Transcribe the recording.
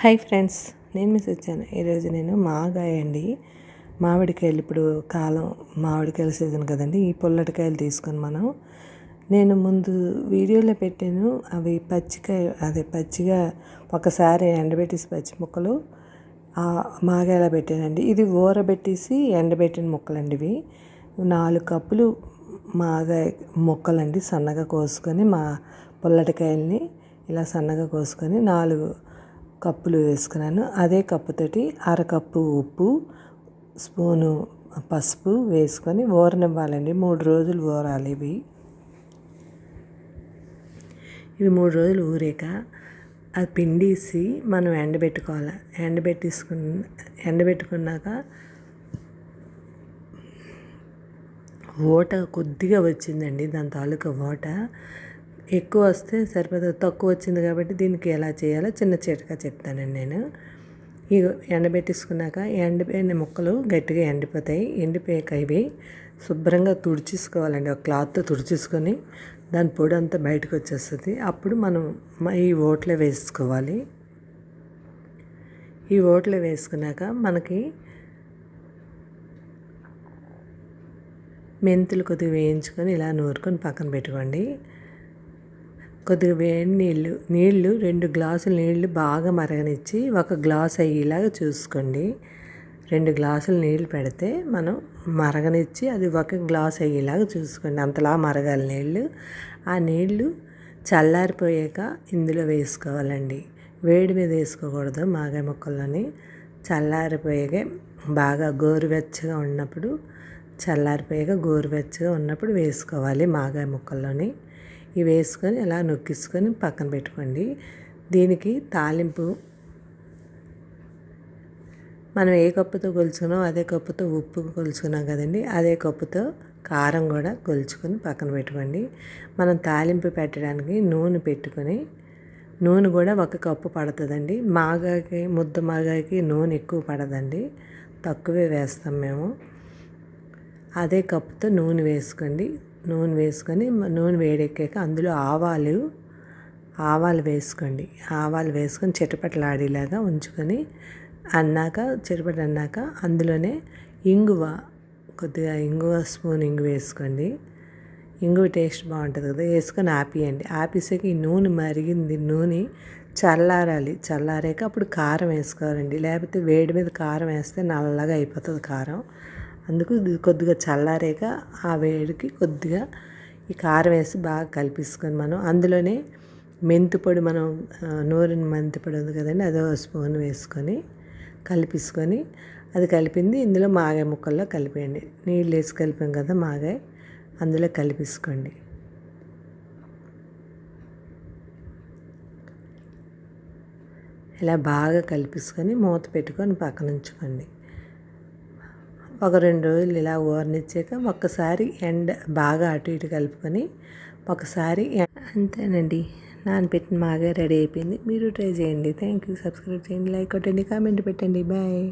Hi friends నేను miss వచ్చాను ఈరోజు నేను మాగాయ అండి. మామిడికాయలు ఇప్పుడు కాలం మామిడికాయల సీజన్ కదండి ఈ పొల్లటికాయలు తీసుకొని మనం. నేను ముందు వీడియోలో పెట్టాను అవి పచ్చికాయ అదే పచ్చిగా ఒకసారి ఎండబెట్టేసి పచ్చి ముక్కలు. మాగాయలా పెట్టానండి. ఇది ఊరబెట్టేసి ఎండబెట్టిన ముక్కలండి ఇవి. నాలుగు కప్పులు మాగాయ ముక్కలండి సన్నగా కోసుకొని మా పుల్లటికాయల్ని ఇలా సన్నగా కోసుకొని నాలుగు కప్పులు వేసుకున్నాను. అదే కప్పుతోటి అరకప్పు ఉప్పు స్పూను పసుపు వేసుకొని ఊరనివ్వాలండి మూడు రోజులు ఊరాలి ఇవి. ఇవి మూడు రోజులు ఊరాక అది పిండేసి మనం ఎండబెట్టుకోవాలి. ఎండబెట్టేసుకున్న ఎండబెట్టుకున్నాక ఓట కొద్దిగా వచ్చిందండి. దాని తాలూకా ఓట. ఎక్కువ వస్తే సరిపోతుంది తక్కువ వచ్చింది కాబట్టి దీనికి ఎలా చేయాలో చిన్న చిటకా చెప్తానండి నేను. ఈ ఎండబెట్టేసుకున్నాక ఎండిపోయిన ముక్కలు గట్టిగా ఎండిపోతాయి. ఎండిపోయాక ఇవి శుభ్రంగా తుడిచేసుకోవాలండి. ఒక క్లాత్తో తుడిచేసుకొని దాని పొడి అంతా బయటకు వచ్చేస్తుంది. అప్పుడు మనం ఈ ఓట్లో వేసుకోవాలి. ఈ ఓట్లో వేసుకున్నాక మనకి మెంతులు కొద్దిగా వేయించుకొని ఇలా నూరుకొని పక్కన పెట్టుకోండి. కొద్దిగా వేడి నీళ్ళు నీళ్ళు రెండు గ్లాసులు నీళ్ళు బాగా మరగనిచ్చి ఒక గ్లాస్ అయ్యేలాగా చూసుకోండి. రెండు గ్లాసులు నీళ్ళు పెడితే మనం మరగనిచ్చి అది ఒక గ్లాస్ అయ్యేలాగా చూసుకోండి. అంతలా మరగాలి నీళ్ళు. ఆ నీళ్ళు చల్లారిపోయాక ఇందులో వేసుకోవాలండి. వేడి మీద వేసుకోకూడదు మాగాయ ముక్కల్లోని. చల్లారిపోయాక బాగా గోరువెచ్చగా ఉన్నప్పుడు చల్లారిపోయాక గోరువెచ్చగా ఉన్నప్పుడు వేసుకోవాలి మాగాయ ముక్కల్లోని. ఇవి వేసుకొని ఇలా నొక్కించుకొని పక్కన పెట్టుకోండి. దీనికి తాలింపు మనం ఏ కప్పుతో కొలుచుకున్నాం అదే కప్పుతో ఉప్పు కొలుచుకున్నాం కదండి అదే కప్పుతో కారం కూడా కొలుచుకొని పక్కన పెట్టుకోండి. మనం తాలింపు పెట్టడానికి నూనె పెట్టుకొని నూనె కూడా ఒక కప్పు పడుతుందండి. మాగాకి ముద్ద మాగాకి నూనె ఎక్కువ పడదండి తక్కువే వేస్తాం మేము. అదే కప్పుతో నూనె వేసుకోండి. నూనె వేసుకొని నూనె వేడెక్కాక అందులో ఆవాలు ఆవాలు వేసుకోండి. ఆవాలు వేసుకొని చిటపటలాడేలాగా ఉంచుకొని అన్నాక చిటపట అన్నాక అందులోనే ఇంగువ కొద్దిగా ఇంగువ స్పూన్ ఇంగు వేసుకోండి. ఇంగువ టేస్ట్ బాగుంటుంది కదా వేసుకొని ఆపియండి. ఆపేసాక ఈ నూనె మరిగింది నూనె చల్లారాలి. చల్లారాక అప్పుడు కారం వేసుకోవాలండి. లేకపోతే వేడి మీద కారం వేస్తే నల్లగా అయిపోతుంది కారం. అందుకు కొద్దిగా చల్లారాక ఆ వేడికి కొద్దిగా ఈ కారం వేసి బాగా కలిపేసుకొని మనం అందులోనే మెంతి పొడి మనం నూరిన మెంతి పొడి ఉంది కదండి అదో స్పూన్ వేసుకొని కలిపేసుకొని అది కలిపింది ఇందులో మాగాయ ముక్కల్లో కలిపేయండి. నీళ్ళు వేసి కలిపాం కదా మాగాయ అందులో కలిపేసుకోండి. ఇలా బాగా కలిపేసుకొని మూత పెట్టుకొని పక్కన ఉంచుకోండి. ఒక రెండు రోజులు ఇలా ఓర్నిచ్చాక ఒక్కసారి ఎండ బాగా అటు ఇటు కలుపుకొని ఒకసారి అంతేనండి. నానపెట్టిన మాగా రెడీ అయిపోయింది. మీరు ట్రై చేయండి. థ్యాంక్ యూ సబ్స్క్రైబ్ చేయండి. లైక్ కొట్టండి. కామెంట్ పెట్టండి. బాయ్.